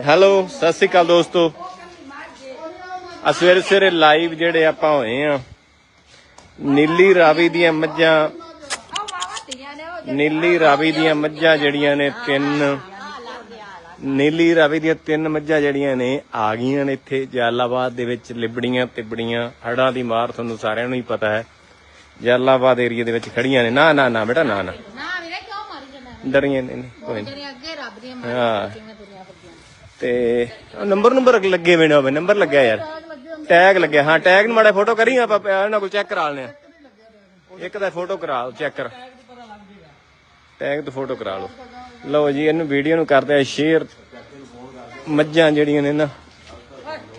Hello Sat Sri ਅਕਾਲ ਦੋਸਤੋ। ਆ ਸਵੇਰੇ ਸਵੇਰੇ ਲਾਈਵ ਜਿਹੜੇ ਆਪਾਂ ਹੋਏ ਆ ਨੀਲੀ ਰਾਵੀ ਦੀਆਂ ਮੱਝਾਂ ਨੀਲੀ ਰਾਵੀ ਦੀਆਂ ਮੱਝਾਂ ਜਿਹੜੀਆਂ ਨੇ ਤਿੰਨ ਨੀਲੀ ਰਾਵੀ ਦੀਆਂ ਤਿੰਨ ਮੱਝਾਂ ਜਿਹੜੀਆਂ ਨੇ ਆ ਗਈਆਂ ਨੇ ਇੱਥੇ ਜਲਾਲਾਬਾਦ ਦੇ ਵਿੱਚ ਲਿਬੜੀਆਂ ਤਿਬੜੀਆਂ ਹੜਾਂ ਦੀ ਮਾਰ ਤੁਹਾਨੂੰ ਸਾਰਿਆਂ ਨੂੰ ਹੀ ਪਤਾ ਹੈ। ਜਲਾਲਾਬਾਦ ਏਰੀਆ ਦੇ ਵਿੱਚ ਖੜੀਆਂ ਨੇ। ਨਾ ਨਾ ਨਾ ਬੇਟਾ ਨਾ ਨਾ। ਨਾ ਵੀਰੇ ਕਿਉਂ ਮਾਰੀ ਜਾਂਦਾ? ਡਰੀਆਂ ਨੇ ਕੋਈ ਨਹੀਂ ਜਿਹੜੇ ਅੱਗੇ ਰੱਬ ਦੀਆਂ ਹਾਂ। ਤੇ ਨੰਬਰ ਨੰਬਰ ਲੱਗੇ ਹੋਏ ਨੇ ਹੋਵੇ ਨੰਬਰ ਲੱਗਿਆ ਯਾਰ। ਟੈਗ ਲੱਗਿਆ ਹਾਂ ਟੈਗ ਨੂੰ ਮਾੜਾ ਫੋਟੋ ਕਰੀ ਆਪਾਂ ਇਹਨਾਂ ਕੋਲ ਚੈੱਕ ਕਰਾ ਲੈਣੇ ਇੱਕ ਦਾ ਫੋਟੋ ਕਰਾ ਚੈੱਕ ਕਰ। ਟੈਗ ਤੋਂ ਫੋਟੋ ਕਰਾ ਲਓ। ਲਓ ਜੀ ਇਹਨੂੰ ਵੀਡੀਓ ਨੂੰ ਕਰਦੇ ਆ ਸ਼ੇਅਰ ਮੱਝਾਂ ਜਿਹੜੀਆਂ ਨੇ ਨਾ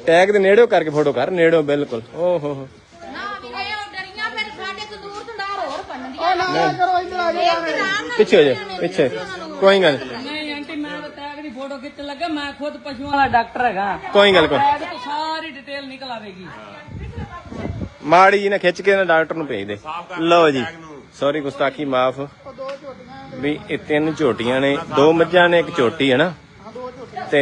ਟੈਗ ਦੇ ਨੇੜਿਓ ਕਰਕੇ ਫੋਟੋ ਕਰ ਨੇੜਿਓ ਬਿਲਕੁਲ। ਓ ਹੋ। ਹੋ ਨਾ ਵੀਰੇ ਉਹ ਡਰੀਆਂ ਫਿਰ ਸਾਡੇ ਤੋਂ ਦੂਰ ਤੋਂ ਡਾਰ ਹੋਰ ਪੰਨਦੀਆਂ ਨਾ ਕਰੋ ਇੱਧਰ ਆ ਜਾ ਪਿੱਛੇ ਹੋ ਜਾ ਪਿੱਛੇ। ਕੋਈ ਗੱਲ ਨੀ, ਨਹੀਂ ਫੋਟੋ ਖਿੱਚਣ ਲੱਗਾ ਮੈਂ ਖੁਦ ਪਸ਼ੂਆਂ ਦਾ ਡਾਕਟਰ ਹੈਗਾ। ਕੋਈ ਗੱਲ ਕੋਈ। ਤੋਂ ਸਾਰੀ ਡਿਟੇਲ ਨਿਕਲ ਆਵੇਗੀ। ਮਾੜੀ ਜੀ ਨਾ ਖਿੱਚ ਕੇ ਨਾ ਡਾਕਟਰ ਨੂੰ ਭੇਜ ਦੇ। ਲਓ ਜੀ ਸੌਰੀ ਗੁਸਤਾਖੀ ਮਾਫ। ਵੀ ਇਹ ਤਿੰਨ ਝੋਟੀਆਂ ਨੇ ਦੋ ਮੱਝਾਂ ਨੇ ਇੱਕ ਝੋਟੀ ਹੈ ਨਾ? ਤੇ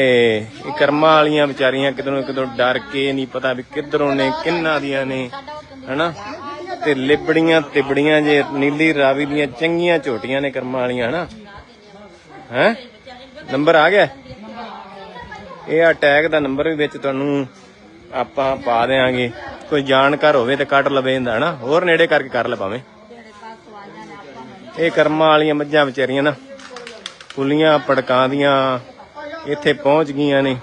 ਇਹ ਕਰਮਾਂ ਵਾਲੀਆਂ ਵਿਚਾਰੀਆਂ ਕਿਧਰੋਂ ਕਿਧਰੋਂ ਡਰ ਕੇ ਨਹੀਂ ਪਤਾ ਵੀ ਕਿੱਧਰੋਂ ਨੇ ਕਿੰਨਾ ਦੀਆਂ ਨੇ ਹਨਾ ਤੇ ਲਿਬੜੀਆਂ ਤਿਬੜੀਆਂ ਜੇ ਨੀਲੀ ਰਾਵੀ ਦੀਆਂ ਚੰਗੀਆਂ ਝੋਟੀਆਂ ਨੇ ਕਰਮਾਂ ਵਾਲੀਆਂ ਹਨਾ ਹੈ? ਨੰਬਰ ਆ ਗਿਆ? ਇਹ ਆ ਟੈਗ ਦਾ ਨੰਬਰ ਵੀ ਵਿੱਚ ਤੁਹਾਨੂੰ ਆਪਾਂ ਪਾ ਦੇਾਂਗੇ ਕੋਈ ਜਾਣਕਾਰ ਹੋਵੇ ਤੇ ਕੱਟ ਲਵੇ ਇਹਦਾ ਹਨਾ? ਹੋਰ ਨੇੜੇ ਕਰਕੇ ਕਰ ਲੈ ਭਾਵੇਂ। ਇਹ ਕਰਮਾਂ ਵਾਲੀਆਂ ਮੱਝਾਂ ਵਿਚਾਰੀਆਂ ਨਾ ਪੁਲੀਆਂ ਪੜਕਾਂ ਦੀਆਂ ਇੱਥੇ ਪਹੁੰਚ ਗਈਆਂ ਨੇ।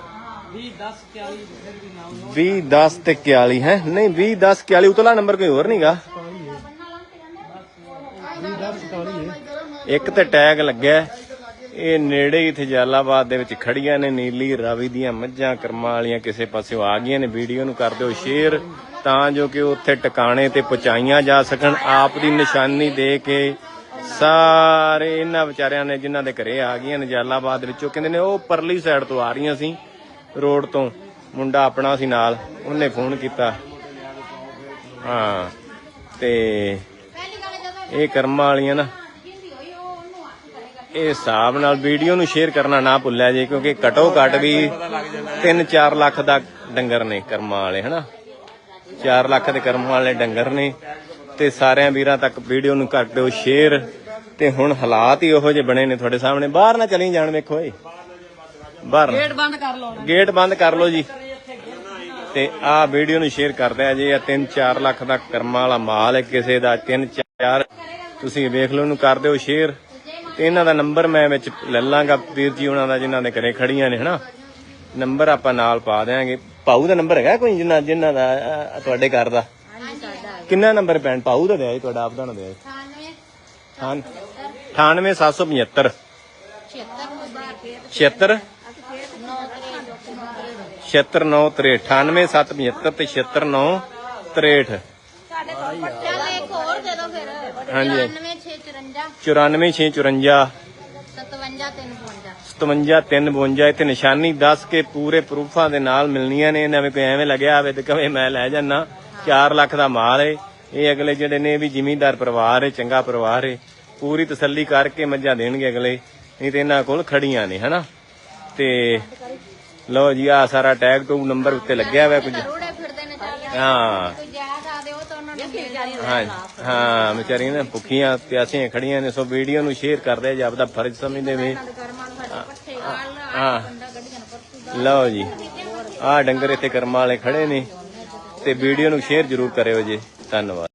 20 10 ਤੇ 41 ਹੈ। ਨਹੀਂ 20 10 41 ਉਤਲਾ ਨੰਬਰ ਕੋਈ ਹੋਰ ਨਹੀਂਗਾ ਇੱਕ ਤੇ ਟੈਗ ਲੱਗਿਆ। ਇਹ ਨੇੜੇ ਹੀ ਇੱਥੇ ਜਲਾਲਾਬਾਦ ਦੇ ਵਿੱਚ ਖੜੀਆਂ ਨੇ, ਨੀਲੀ ਰਾਵੀ ਦੀਆਂ ਮੱਝਾਂ, ਕਰਮਾਂ ਵਾਲੀਆਂ ਕਿਸੇ ਪਾਸਿਓਂ ਆ ਗਈਆਂ ਨੇ। ਵੀਡੀਓ ਨੂੰ ਕਰ ਦਿਓ ਸ਼ੇਅਰ ਤਾਂ ਜੋ ਕਿ ਉੱਥੇ ਟਿਕਾਣੇ ਤੇ ਪਹੁੰਚਾਈਆਂ ਜਾ ਸਕਣ। ਆਪ ਦੀ ਨਿਸ਼ਾਨੀ ਦੇ ਕੇ ਸਾਰੇ ਇਹਨਾਂ ਵਿਚਾਰਿਆਂ ਨੇ ਜਿਨ੍ਹਾਂ ਦੇ ਘਰੇ ਆ ਗਈਆਂ ਨੇ ਜਲਾਲਾਬਾਦ ਦੇ ਵਿੱਚੋਂ, ਕਹਿੰਦੇ ਨੇ ਉਹ ਪਰਲੀ ਸਾਈਡ ਤੋਂ ਆ ਰਹੀਆਂ ਸੀ ਰੋਡ ਤੋਂ। ਮੁੰਡਾ ਆਪਣਾ ਸੀ ਨਾਲ, ਉਹਨੇ ਫੋਨ ਕੀਤਾ। ਹਾਂ, ਤੇ ਇਹ ਕਰਮਾਂ ਵਾਲੀਆਂ ਨਾ ਇਹ ਹਿਸਾਬ ਨਾਲ ਵੀਡੀਓ ਨੂੰ ਸ਼ੇਅਰ ਕਰਨਾ ਨਾ ਭੁੱਲਿਆ ਜੇ ਕਿਉਂਕਿ ਘਟੋ ਘਟ ਵੀ 3-4 ਲੱਖ ਦਾ ਡੰਗਰ ਨੇ ਕਰਮਾਂ ਵਾਲੇ ਹਨਾ? 4 ਲੱਖ ਦੇ ਕਰਮਾਂ ਵਾਲੇ ਡੰਗਰ ਨੇ ਤੇ ਸਾਰਿਆਂ ਵੀਰਾਂ ਤੱਕ ਵੀਡੀਓ ਨੂੰ ਕਰ ਦਿਓ ਸ਼ੇਅਰ ਤੇ ਹੁਣ ਹਾਲਾਤ ਹੀ ਉਹੋ ਜਿਹੇ ਬਣੇ ਨੇ ਤੁਹਾਡੇ ਸਾਹਮਣੇ। ਬਾਹਰ ਨਾ ਚਲੀ ਜਾਣ ਵੇਖੋ ਏ ਬਾਹਰ। ਗੇਟ ਬੰਦ ਕਰ ਲਓ ਗੇਟ ਬੰਦ ਕਰ ਲਓ ਜੀ। ਤੇ ਆਹ ਵੀਡੀਓ ਨੂੰ ਸ਼ੇਅਰ ਕਰਦੇ ਆ ਜੀ ਇਹ 3-4 ਲੱਖ ਦਾ ਕਰਮਾਂ ਵਾਲਾ ਮਾਲ ਹੈ ਕਿਸੇ ਦਾ 3-4 ਤੁਸੀਂ ਵੇਖ ਲਓ ਇਹਨੂੰ ਕਰ ਦਿਓ ਸ਼ੇਅਰ। ਤੇ ਇਹਨਾਂ ਦਾ ਨੰਬਰ ਮੈਂ ਵਿੱਚ ਲੈ ਲਾਂਗਾ ਵੀਰ ਜੀ ਉਹਨਾਂ ਦਾ ਜਿਨ੍ਹਾਂ ਦੇ ਘਰੇ ਖੜੀਆਂ ਨੇ ਹਨਾ? ਨੰਬਰ ਆਪਾਂ ਨਾਲ ਪਾ ਦੇਾਂਗੇ ਪਾਉ ਦਾ ਨੰਬਰ ਹੈਗਾ ਕੋਈ ਜਿੰਨਾ ਜਿਨ੍ਹਾਂ ਦਾ ਅਹ, ਤੁਹਾਡੇ ਘਰ ਦਾ? ਕਿੰਨਾ ਨੰਬਰ ਪੈਣ ਪਾਉ ਦਾ ਦਿਆ ਜੀ ਤੁਹਾਡਾ ਆਪਦਾ ਨਾ ਦਿਆ 98 98775 76 ਮੁਬਾਰ ਫੇਰ 76 9 3 76963 ਤੇ 76963 ਸਾਡੇ ਕੋਲ ਪੱਟਿਆ ਲੈ ਇੱਕ ਹੋਰ ਦੇ ਦਿਓ ਫਿਰ। ਹਾਂਜੀ। 96 654 94654 57 352 57352 ਇੱਥੇ ਨਿਸ਼ਾਨੀ ਦੱਸ ਕੇ ਪੂਰੇ ਪ੍ਰੂਫਾਂ ਦੇ ਨਾਲ ਮਿਲਣੀਆਂ ਨੇ। ਇਹਨਾਂ ਵਿੱਚ ਕੋਈ ਐਵੇਂ ਲੱਗਿਆ ਆਵੇ ਤੇ ਕਵੇ ਮੈਂ ਲੈ ਜਾਣਾ 4 ਲੱਖ ਦਾ ਮਾਲ ਏ। ਇਹ ਅਗਲੇ ਜਿਹੜੇ ਨੇ ਇਹ ਵੀ ਜ਼ਿਮੀਂਦਾਰ ਪਰਿਵਾਰ ਏ ਚੰਗਾ ਪਰਿਵਾਰ ਏ। ਪੂਰੀ ਤਸੱਲੀ ਕਰਕੇ ਮੱਝਾਂ ਦੇਣਗੇ ਅਗਲੇ। ਨਹੀਂ ਤੇ ਇਹਨਾਂ ਕੋਲ ਖੜੀਆਂ ਨੇ ਹਨਾ? ਤੇ ਲਓ ਜੀ ਆ ਸਾਰਾ ਟੈਗ ਟੂ ਨੰਬਰ ਉੱਤੇ ਲੱਗਿਆ ਹੋਇਆ ਕੁਝ। ਰੋੜੇ ਫਿਰਦੇ ਨੇ ਚੱਲ। ਹਾਂ। ਹਾਂ ਹਾਂ ਵਿਚਾਰੀਆਂ ਨੇ, ਭੁੱਖੀਆਂ ਪਿਆਸੀਆਂ ਖੜੀਆਂ ਨੇ, ਸੋ ਵੀਡੀਓ ਨੂੰ ਸ਼ੇਅਰ ਕਰਦੇ ਜੇ, ਆਪਦਾ ਫਰਜ਼ ਸਮਝਦੇ ਵੇ। ਹਾਂ। ਲਓ ਜੀ ਆ ਡੰਗਰ ਇੱਥੇ ਕਰਮਾਂ ਵਾਲੇ ਖੜੇ ਨੇ, ਤੇ ਵੀਡੀਓ ਨੂੰ ਸ਼ੇਅਰ ਜ਼ਰੂਰ ਕਰਿਓ ਜੀ। ਧੰਨਵਾਦ।